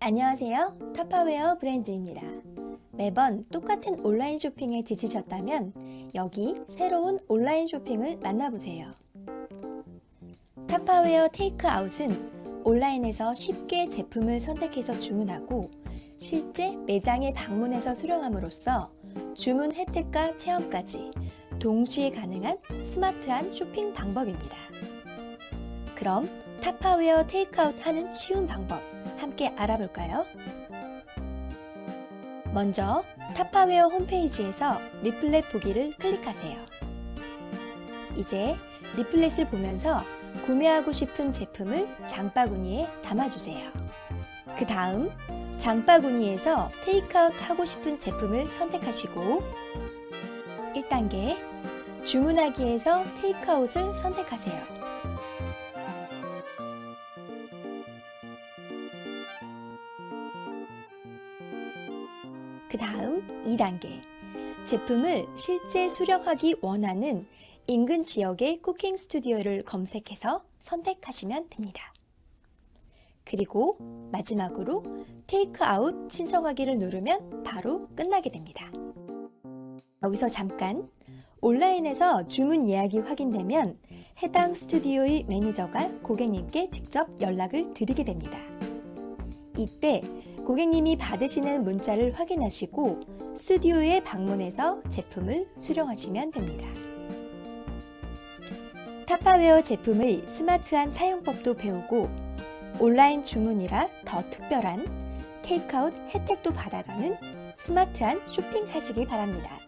안녕하세요. 타파웨어 브랜즈입니다. 매번 똑같은 온라인 쇼핑에 지치셨다면 여기 새로운 온라인 쇼핑을 만나보세요. 타파웨어 테이크아웃은 온라인에서 쉽게 제품을 선택해서 주문하고 실제 매장에 방문해서 수령함으로써 주문 혜택과 체험까지 동시에 가능한 스마트한 쇼핑 방법입니다. 그럼 타파웨어 테이크아웃 하는 쉬운 방법 함께 알아볼까요? 먼저 타파웨어 홈페이지에서 리플렛 보기를 클릭하세요. 이제 리플렛을 보면서 구매하고 싶은 제품을 장바구니에 담아주세요. 그 다음 장바구니에서 테이크아웃 하고 싶은 제품을 선택하시고 1단계 주문하기에서 테이크아웃을 선택하세요. 그 다음 2단계. 제품을 실제 수령하기 원하는 인근 지역의 쿠킹 스튜디오를 검색해서 선택하시면 됩니다. 그리고 마지막으로 테이크아웃 신청하기를 누르면 바로 끝나게 됩니다. 여기서 잠깐 온라인에서 주문 예약이 확인되면 해당 스튜디오의 매니저가 고객님께 직접 연락을 드리게 됩니다. 이때 고객님이 받으시는 문자를 확인하시고 스튜디오에 방문해서 제품을 수령하시면 됩니다. 타파웨어 제품의 스마트한 사용법도 배우고 온라인 주문이라 더 특별한 테이크아웃 혜택도 받아가는 스마트한 쇼핑 하시길 바랍니다.